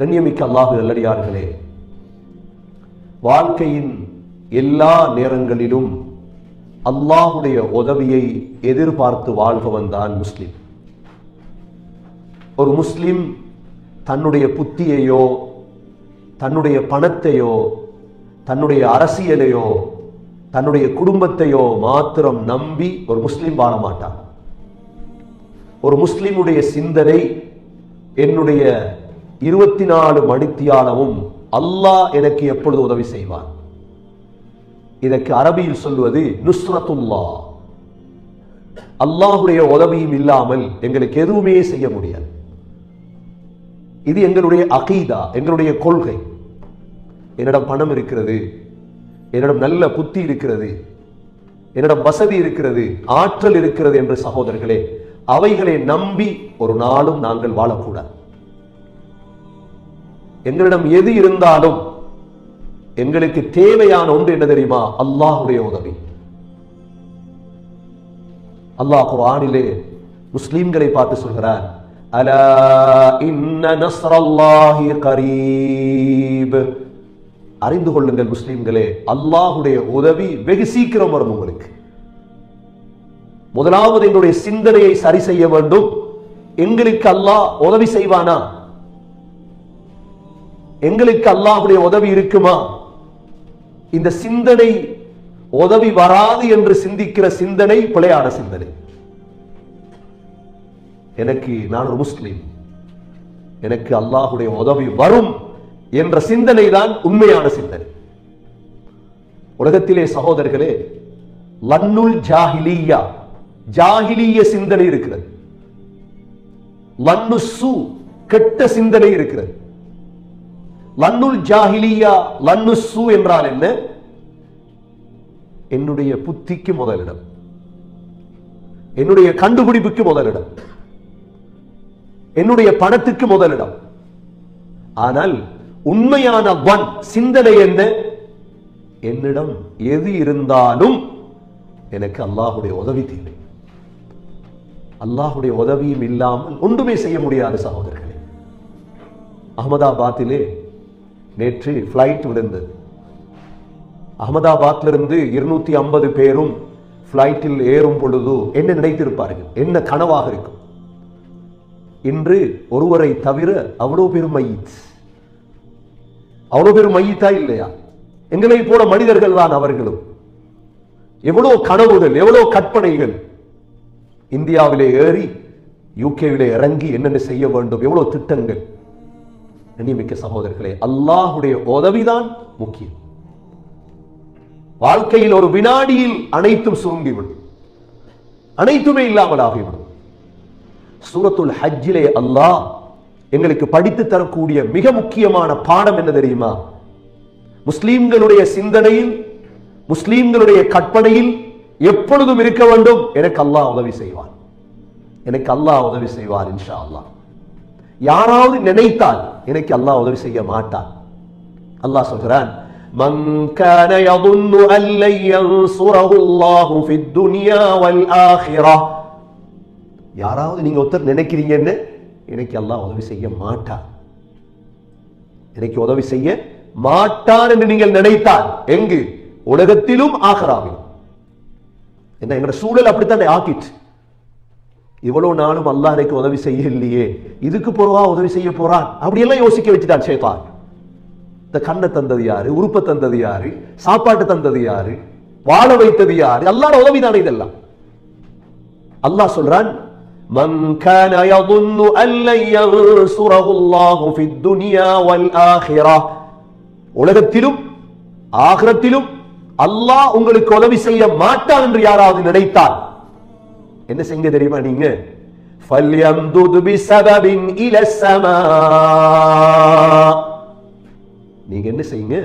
கண்ணியமிக்க அல்லாஹு நல்லடியார்களே வாழ்க்கையின் எல்லா நேரங்களிலும் அல்லாஹுடைய உதவியை எதிர்பார்த்து வாழ்பவன் தான் முஸ்லிம். ஒரு முஸ்லிம் தன்னுடைய புத்தியையோ தன்னுடைய பணத்தையோ தன்னுடைய அரசியலையோ தன்னுடைய குடும்பத்தையோ மாத்திரம் நம்பி ஒரு முஸ்லிம் வாழ மாட்டான். ஒரு முஸ்லிமுடைய சிந்தனை என்னுடைய இருபத்தி நாலு மணித்தியாலமும் அல்லாஹ் எனக்கு எப்பொழுது உதவி செய்வான்? இதற்கு அரபியில் சொல்வது நுஸ்ரத்துல்லா அல்லாஹுடைய உதவியும் இல்லாமல் எங்களுக்கு எதுவுமே செய்ய முடியாது. இது எங்களுடைய அகீதா எங்களுடைய கொள்கை. என்னிடம் பணம் இருக்கிறது என்னிடம் நல்ல புத்தி இருக்கிறது என்னிடம் வசதி இருக்கிறது ஆற்றல் இருக்கிறது என்று சகோதரர்களே அவைகளை நம்பி ஒரு நாளும் நாங்கள் வாழக்கூடாது. எங்களிடம் எது இருந்தாலும் எங்களுக்கு தேவையான ஒன்று என்ன தெரியுமா? அல்லாஹுடைய உதவி. அல்லாஹ் குர்ஆனிலே முஸ்லிம்களை பார்த்து சொல்கிறார் அலா இன்ன நஸ்ரல்லாஹி கரீப். அறிந்து கொள்ளுங்கள் முஸ்லிம்களே அல்லாஹுடைய உதவி வெகு சீக்கிரம் வரும் உங்களுக்கு. முதலாவது எங்களுடைய சிந்தனையை சரி செய்ய வேண்டும். எங்களுக்கு அல்லாஹ் உதவி செய்வானா? எங்களுக்கு அல்லாஹுடைய உதவி இருக்குமா? இந்த சிந்தனை உதவி வராது என்று சிந்திக்கிற சிந்தனை பிழையான சிந்தனை. எனக்கு நான் ஒரு முஸ்லீம். எனக்கு அல்லாஹுடைய உதவி வரும் என்ற சிந்தனை தான் உண்மையான சிந்தனை. உலகத்திலே சகோதரர்களே லன்னுல் ஜாஹிலியா ஜாஹிலிய சிந்தனை இருக்கிறது. லன்னு சு கெட்ட சிந்தனை இருக்கிறது. லன்னுல் ஜாஹிலியா லன்னு சு என்றால் என்ன? என்னுடைய புத்திக்கு முதலிடம். என்னுடைய கண்டுபிடிப்புக்கு முதலிடம். என்னுடைய பணத்துக்கு முதலிடம். ஆனால் உண்மையான வன் சிந்தனை என்ன? என்னிடம் எது இருந்தாலும் எனக்கு அல்லாஹுடைய உதவி தேவை. அல்லாஹுடைய உதவியும் இல்லாமல் ஒன்றுமே செய்ய முடியாது சகோதரர்களே. அகமதாபாத்திலே நேற்று ஃப்ளைட் விழுந்தது. அகமதாபாத்திலிருந்து இருநூத்தி ஐம்பது பேரும் ஃப்ளைட்டில் ஏறும் பொழுது என்ன நினைத்திருப்பார்கள்? என்ன கனவாக இருக்கும்? இன்று ஒருவரை தவிர அவ்வளோ பேரும் மையித். அவ்வளோ பேரும் மையித்தா இல்லையா? எங்களை போல மனிதர்கள் தான் அவர்களும். எவ்வளவு கனவுகள் எவ்வளோ கற்பனைகள். இந்தியாவிலே ஏறி யூகேவிலே இறங்கி என்னென்ன செய்ய வேண்டும்? எவ்வளவு திட்டங்கள்? நியமிக்க சகோதரர்களே அல்லாஹுடைய உதவிதான் முக்கியம். வாழ்க்கையில் ஒரு வினாடியில் அனைத்தும் சுருங்கிவிடும். அனைத்துமே இல்லாமல் ஆகிவிடும். சூரத்துல் ஹஜ்ஜிலே அல்லாஹ் எங்களுக்கு படித்து தரக்கூடிய மிக முக்கியமான பாடம் என்ன தெரியுமா? முஸ்லீம்களுடைய சிந்தனையில் முஸ்லீம்களுடைய கற்பனையில் எப்பொழுதும் இருக்க வேண்டும். எனக்கு அல்லாஹ் உதவி செய்வான். எனக்கு அல்லாஹ் உதவி செய்வார் இன்ஷா அல்லாஹ். யாராவது நினைத்தால் எனக்கு அல்லாஹ் உதவி செய்ய மாட்டான் அல்லாஹ் சொல்கிறான் من كان يظن أن لن ينصره الله في الدنيا والآخرة யாராவது நீங்க ஒருத்தர் நினைக்கிறீங்கன்னு எனக்கு அல்லாஹ் உதவி செய்ய மாட்டான் எனக்கு உதவி செய்ய மாட்டான் என்று நீங்கள் நினைத்தால் எங்கு உலகத்திலும் ஆகராவிலும் என்ன எங்களோட சூழல் அப்படித்தான் ஆக்கிட்டு இவ்வளவு நாளும் அல்லாஹ் எனக்கு உதவி செய்யலையே இதுக்கு போறவா உதவி செய்ய போறான் அப்படியெல்லாம் யோசிக்க வச்சுட்டான் சேத்தான் இந்த கண்ணை தந்தது யாரு உறுப்பை தந்தது யாரு சாப்பாட்டு தந்தது யாரு வாழ வைத்தது யாரு அல்லாட உதவி தானே இதெல்லாம் அல்லாஹ் சொல்றான் من كان يظن أن لن ينصره الله في الدنيا والآخرة உலகத்திலும் ஆகிரத்திலும் அல்லாஹ் உங்களுக்கு உதவி செய்ய மாட்டான் என்று யாராவது நினைத்தால் என்ன செய்ய தெரியுமா நீங்க فَلْيَمْدُدْ بِسَبَبٍ إِلَى السَّمَاءِ நீங்க என்ன செய்யுங்க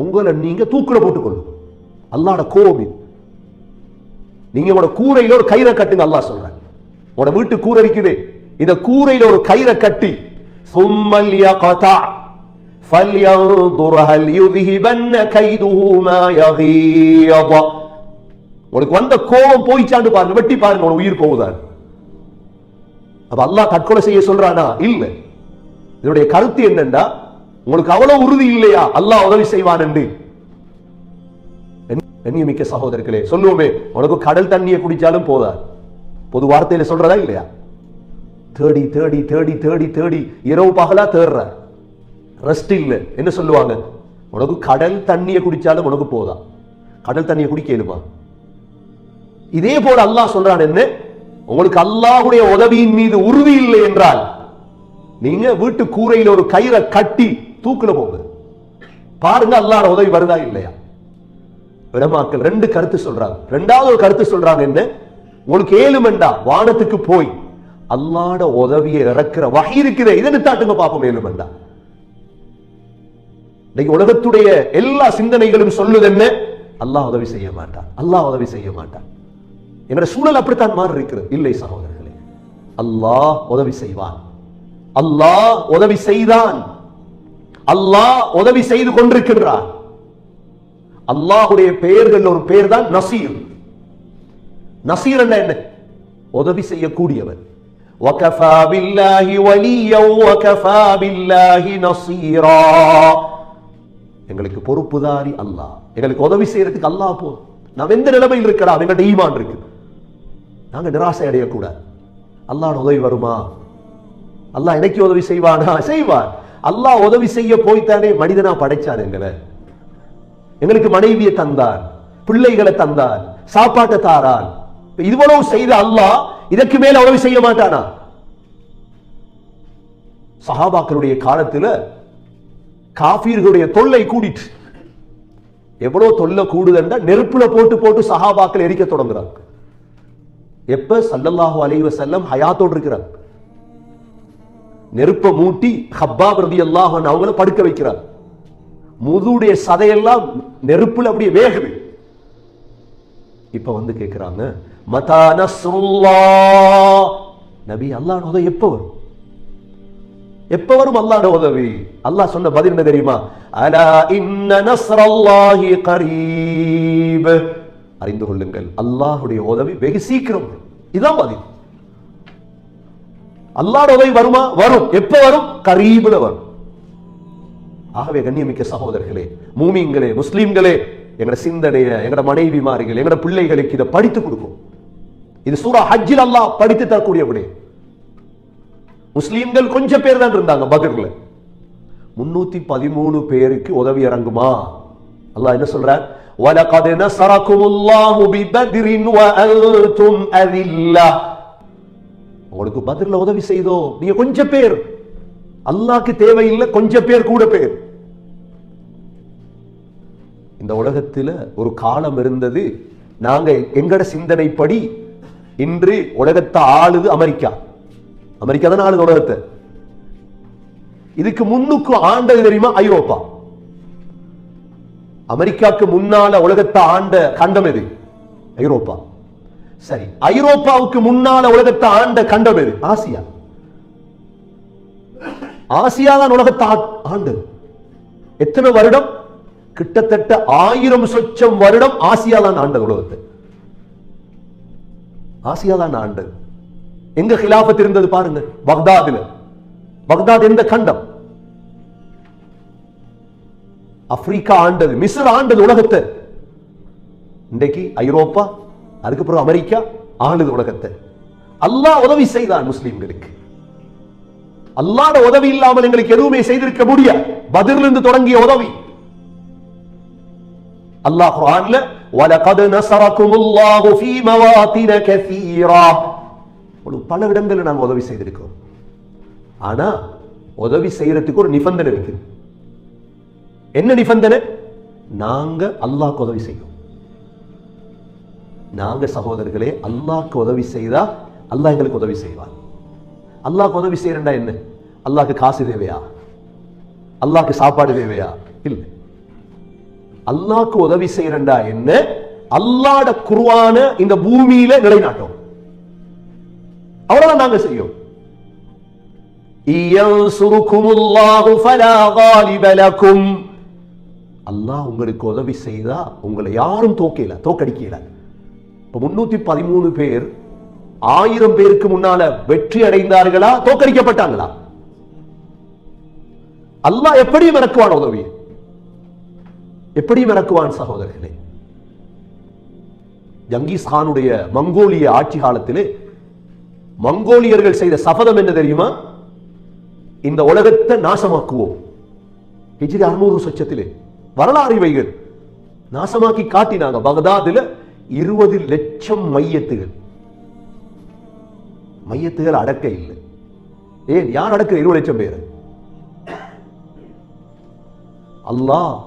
உங்களை நீங்க தூக்குல போட்டுக்கொள்ளுங்க அல்லாட கோபம் இது நீங்க உங்களோட கூரையில ஒரு கயிறை கட்டுங்க அல்லாஹ் சொல்றாங்க உங்களோட வீட்டு கூரை இருக்குது இந்த கூரையில ஒரு கயிறை கட்டி ثُمَّ لْيَقْطَعْ فَلْيَنظُرْ هَلْ يُذْهِبَنَّ كَيْدُهُ مَا يَغِيظ உனக்கு வந்த கோபம் போயிச்சாண்டு பாருங்க வெட்டி பாருங்க உனக்கு உயிர் போகுதா? அப்ப அல்லாஹ் தற்கொலை செய்ய சொல்றானா? இல்ல. இதனுடைய கருத்து என்னன்னா உங்களுக்கு அவ்வளவு உறுதி இல்லையா? அல்லாஹ் உதவி செய்வான் என்று கண்ணியமிக்க சகோதரர்களே சொல்லுவோமே உனக்கு கடல் தண்ணியை குடிச்சாலும் போதா? பொது வார்த்தையில சொல்றதா இல்லையா? தேடி தேடி தேடி தேடி தேடி இரவு பகலா தேடுற ரெஸ்ட் இல்ல. என்ன சொல்லுவாங்க? உனக்கு கடல் தண்ணியை குடிச்சாலும் உனக்கு போதா? கடல் தண்ணியை குடிக்கலுமா இதே போல அல்லாஹ் சொல்றான் என்ன? உங்களுக்கு அல்லாஹுடைய உதவியின் மீது உறுதி இல்லை என்றால் நீங்க வீட்டு கூரையில ஒரு கயிறை கட்டி தூக்கில போங்க. பாருங்க அல்லாட உதவி வருதா இல்லையா? விடமாக்கள் ரெண்டு கருத்து சொல்றாங்க. ரெண்டாவது ஒரு கருத்து சொல்றாங்க என்ன? உங்களுக்கு ஏழுமெண்டா? வானத்துக்கு போய் அல்லாட உதவியை இறக்குற வகை இருக்குதே. இதை நித்தாட்டுங்க பார்ப்போம் ஏழுமெண்டா. இன்னைக்கு உலகத்துடைய எல்லா சிந்தனைகளும் சொல்லுது என்ன? அல்லாஹ் உதவி செய்ய மாட்டான். அல்லாஹ் உதவி செய்ய மாட்டான். எங்களுடைய சூழல் அப்படித்தான் மாறி இருக்கிறது இல்லை சகோதரர்களே அல்லாஹ் உதவி செய்வான் அல்லாஹ் உதவி செய்தான் அல்லாஹ் உதவி செய்து கொண்டிருக்கின்றான் அல்லாஹுடைய பெயர்கள் ஒரு பெயர் தான் நசீர் நசீர் என்ன என்ன உதவி செய்யக்கூடியவன் وكفى بالله وليا وكفى بالله نصيرا எங்களுக்கு பொறுப்புதாரி அல்லாஹ் எங்களுக்கு உதவி செய்யறதுக்கு அல்லாஹ் போதும் நாம் எந்த நிலைமையில் இருக்கலாம் எங்கள்ட்ட ஈமான் இருக்கு நாங்க நிராசை அடையக்கூடாது அல்லாஹ் உதவி வருமா? அல்லாஹ் எனக்கு உதவி செய்வானா? செய்வான். அல்லாஹ் உதவி செய்ய போய்த்தானே மனிதனா படைச்சான் எங்களை. எங்களுக்கு மனைவியை தந்தார் பிள்ளைகளை தந்தார் சாப்பாட்டை தாரான். இவ்வளவு செய்த அல்லாஹ் இதற்கு மேல உதவி செய்ய மாட்டானா? சஹாபாக்களுடைய காலத்துல காபீர்களுடைய தொல்லை கூடிட்டு. எவ்வளவு தொல்லை கூடுதுன்றா நெருப்புல போட்டு போட்டு சஹாபாக்கள் எரிக்க தொடங்குறாங்க. எப்ப சல்லல்லாஹு அலைவ செல்லம் ஹயாத்தோடு இருக்கிறார்? நெருப்பை மூட்டி ஹப்பா பிரதி அல்லாஹ் அவங்கள படுக்க வைக்கிறார். முதுடைய சதையெல்லாம் நெருப்புல அப்படியே வேகுது. இப்ப வந்து கேட்கிறாங்க மதா நஸ்ருல்லாஹ். நபி அல்லாஹ் உதவி எப்ப வரும்? எப்ப வரும் அல்லாஹ் உதவி? அல்லாஹ் சொன்ன பதில் என்ன தெரியுமா? அலா இன்ன நஸ்ரல்லாஹி கரீப். அறிந்து கொள்ளுங்கள். அல்லாஹுடைய உதவி வெகு சீக்கிரம் இதுதான் இதான் பதில். அல்லாட உதவி வருமா? வரும். எப்ப வரும்? கரீபுல வரும். ஆகவே கண்ணியமிக்க சகோதரர்களே மூமிங்களே முஸ்லீம்களே எங்கட சிந்தனைய எங்கட மனைவிமார்கள் எங்கட பிள்ளைகளுக்கு இதை படித்து கொடுக்கும் இது சூரா ஹஜ்ஜில் அல்லாஹ் படித்து தரக்கூடிய விடை முஸ்லீம்கள் கொஞ்சம் பேர் தான் இருந்தாங்க பத்ர்ல முன்னூத்தி பதிமூணு பேருக்கு உதவி இறங்குமா? அல்லாஹ் என்ன சொல்றார்? وَلَقَدْ نَصَرَكُمُ اللَّهُ بِبَدْرٍ وَأَنْتُمْ أَذِلَّةٌ உங்களுக்கு பதிர்ல உதவி செய்தோ நீங்க கொஞ்சம் பேர் அல்லாஹ்க்கு தேவையில்லை கொஞ்சம் பேர் கூட பேர் இந்த உலகத்துல ஒரு காலம் இருந்தது நாங்க எங்கட சிந்தனைப்படி இன்று உலகத்தை ஆளுது அமெரிக்கா அமெரிக்கா தான் ஆளுது உலகத்தை இதுக்கு முன்னுக்கு ஆண்டது தெரியுமா ஐரோப்பா அமெரிக்காவுக்கு முன்னால உலகத்தை ஆண்ட கண்டம் எது? ஐரோப்பா. சரி ஐரோப்பாவுக்கு முன்னால உலகத்தை ஆண்ட கண்டம் எது? ஆசியா. ஆசியா தான் உலகத்தை ஆண்டது. எத்தனை வருடம்? கிட்டத்தட்ட ஆயிரம் சொச்சம் வருடம் ஆசியா தான் ஆண்டது உலகத்தை. ஆசியா தான் ஆண்டது. எங்க கிலாபத் இருந்தது பாருங்க பக்தாதுல. பக்தாத் எந்த கண்டம்? ஆப்பிரிக்கா ஆண்டது மிஸ்ர் ஆண்டது உலகத்தை இன்றைக்கு ஐரோப்பா அதுக்கப்புறம் அமெரிக்கா ஆளுது உலகத்தை அல்லாஹ் உதவி செய்தான் முஸ்லிம்களுக்கு அல்லாஹ்ட உதவி இல்லாமல் எங்களுக்கு எதுவுமே செய்திருக்க முடியாது பதிலிருந்து இருந்து தொடங்கிய உதவி அல்லாஹ் குர்ஆன்ல وَلَقَدْ نَصَرَكُمُ اللَّهُ فِي مَوَاطِنَ كَثِيرًا உங்களுக்கு பல இடங்களில் நாங்கள் உதவி செய்திருக்கோம் ஆனா உதவி செய்யறதுக்கு ஒரு நிபந்தனை இருக்கு என்ன நிபந்தனை நாங்க அல்லாஹ்க்கு உதவி செய்யும் நாங்க சகோதரர்களே அல்லாஹ்க்கு உதவி செய்தா அல்லாஹ் எங்களுக்கு உதவி செய்வார். அல்லாஹ்க்கு உதவி செய்யறா என்ன? அல்லாஹ்க்கு காசு தேவையா? அல்லாஹ்க்கு சாப்பாடு தேவையா? இல்லை. அல்லாஹ்க்கு உதவி செய்யறா என்ன? அல்லாட குருவான இந்த பூமியில நிலைநாட்டும் அவ்வளவுதான் நாங்க செய்யும் இயன்சுருக்குமுல்லாஹு ஃபலா காலிபலக்கும் அல்லாஹ் உங்களுக்கு உதவி செய்தா உங்களை யாரும் தோக்கல தோக்கடிக்கல. இப்ப முன்னூத்தி பதிமூணு பேர் ஆயிரம் பேருக்கு முன்னால வெற்றி அடைந்தார்களா தோக்கடிக்கப்பட்டாங்களா? அல்லாஹ் எப்படியும் இறக்குவான் உதவி எப்படியும் இறக்குவான் சகோதரர்களே? ஜங்கீஸ் கானுடைய மங்கோலிய ஆட்சி காலத்திலே மங்கோலியர்கள் செய்த சபதம் என்ன தெரியுமா? இந்த உலகத்தை நாசமாக்குவோம். ஹிஜ்ரி அறுநூறு சொச்சத்திலே. வரலாறு இவைகள். நாசமாக்கி காட்டினாங்க. பகதாதுல இருபது லட்சம் மையத்துகள். மையத்துகள் அடக்க இல்லை. ஏன்? யார் அடக்க இருபது லட்சம் பேர்? அல்லாஹ்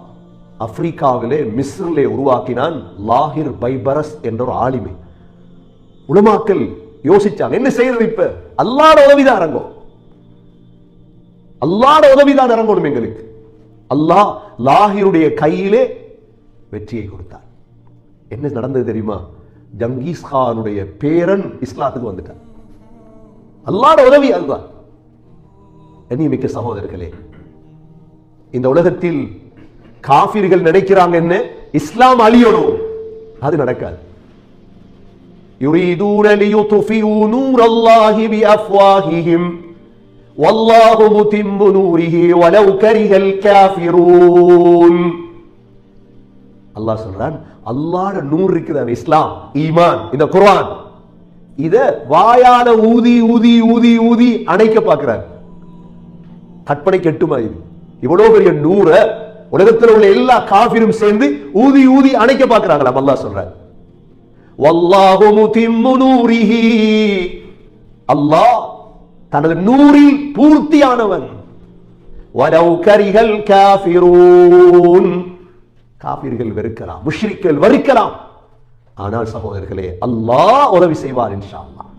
ஆப்பிரிக்காவிலே மிஸ்ரிலே உருவாக்கினான் லாஹிர் பைபரஸ் என்ற ஒரு ஆளுமை. உலமாக்கள் யோசிச்சாங்க என்ன செய்யறது இப்ப? அல்லாட உதவிதான் இறங்கும். அல்லாட உதவிதான் இறங்கணும் எங்களுக்கு. அல்லாஹ் லாஹிருடைய கையிலே வெற்றியை கொடுத்தார் என்ன நடந்தது தெரியுமா ஜங்கீஸ் கானுடைய பேரன் இஸ்லாத்துக்கு வந்துட்டான் அல்லாட உதவி அதுதான் மிக்க சகோதரர்களே இந்த உலகத்தில் காபிர்கள் நினைக்கிறாங்க என்ன இஸ்லாம் அழியணும் அது நடக்காது يريدون ليطفئوا نور الله بأفواههم والله متم نوره ولو كره الكافرون அல்லாஹ் சொல்றான் அல்லாஹ்ட நூறு இருக்குதான இஸ்லாம் ஈமான் இந்த குர்ஆன் இத வாயால ஊதி ஊதி ஊதி ஊதி அணைக்க பார்க்கிறார் கற்பனை கெட்டுமா இது இவ்வளவு பெரிய நூற உலகத்தில் உள்ள எல்லா காபிரும் சேர்ந்து ஊதி ஊதி அணைக்க பார்க்கிறாங்களாம் அல்லாஹ் சொல்றார் வல்லாஹு முதிம்மு நூரிஹி அல்லாஹ் தனது நூறில் பூர்த்தியானவன். வலவ் கரிகள் காபிர்கள் வெறுக்கலாம் முஷ்ரிக்கள் வரிக்கலாம் ஆனால் சகோதரர்களே அல்லாஹ் உதவி செய்வார் இன்ஷா அல்லாஹ்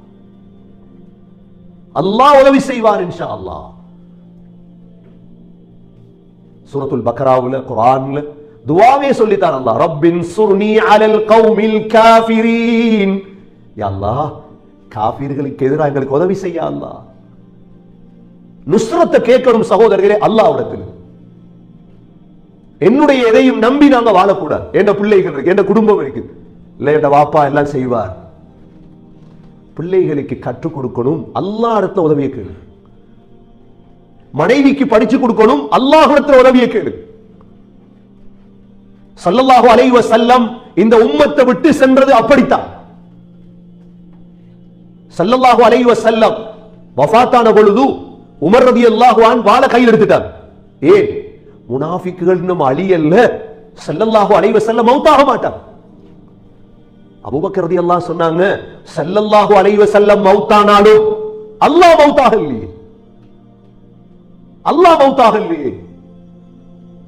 அல்லாஹ் உதவி செய்வார் இன்ஷா அல்லாஹ் சூரத்துல் பக்ராவுல குரான்ல துவாவே சொல்லித்தான் அல்லாஹ் ரப்பின் சுர்னி அலல் கௌமில் காஃபிரீன். யா அல்லாஹ் காஃபிர்களுக்கு எதிராக எங்களுக்கு உதவி செய்ய அல்லாஹ். நுஸ்ரத்தை கேட்கணும் சகோதரர்களே அல்லாவிடத்தில் என்னுடைய எதையும் நம்பி நாங்க வாழக்கூடாது. என் பிள்ளைகள் இருக்கு என் குடும்பம் இருக்கு. இல்ல என் வாப்பா எல்லாம் செய்வார். பிள்ளைகளுக்கு கற்றுக் கொடுக்கணும் அல்லாஹ் இடத்துல உதவியை கேளு. மனைவிக்கு படிச்சு கொடுக்கணும் அல்லாஹிடத்தில் உதவியை கேளு. சல்லல்லாஹு அலைவ சல்லம் இந்த உம்மத்தை விட்டு சென்றது அப்படித்தான். சல்லல்லாஹு அலைவ சல்லம் வஃபாத்தான பொழுது உமர் ரலியல்லாஹு அன்ஹு வாளை கையில் எடுத்துட்டார் ஏன் முனாஃபிக்குகள் இன்னும் அழியல்ல சல்லல்லாஹு அலைஹி வஸல்லம் மௌத்தாக மாட்டார் அபூபக்கர் ரலியல்லாஹு சொன்னாங்க சல்லல்லாஹு அலைஹி வஸல்லம் மௌத்தானாலும் அல்லாஹ் மௌத்தாக இல்லையே அல்லாஹ் மௌத்தாக இல்லையே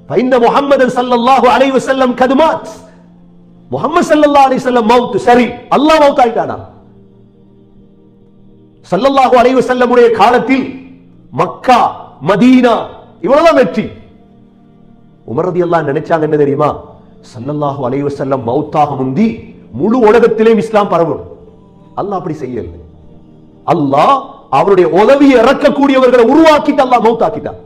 فإن محمد صلى الله عليه وسلم قد مات முகமது சல்லல்லாஹு அலைஹி வஸல்லம் மவுத் சரி அல்லாஹ் மவுத் ஆயிட்டானா சல்லல்லாஹு அலைஹி வஸல்லம் உடைய காலத்தில் மக்கா மதீனா இவ்வளவுதான் வெற்றி. உமரதி எல்லாம் நினைச்சாங்க என்ன தெரியுமா? சல்லல்லாஹு அலைஹி வஸல்லம் மௌத்தாக முந்தி முழு உலகத்திலேயும் இஸ்லாம் பரவும். அல்லாஹ் அப்படி செய்யல அல்லாஹ் அவருடைய உதவியை இறக்கக்கூடியவர்களை உருவாக்கிட்டு அல்லாஹ் மௌத்தாக்கிட்டான்.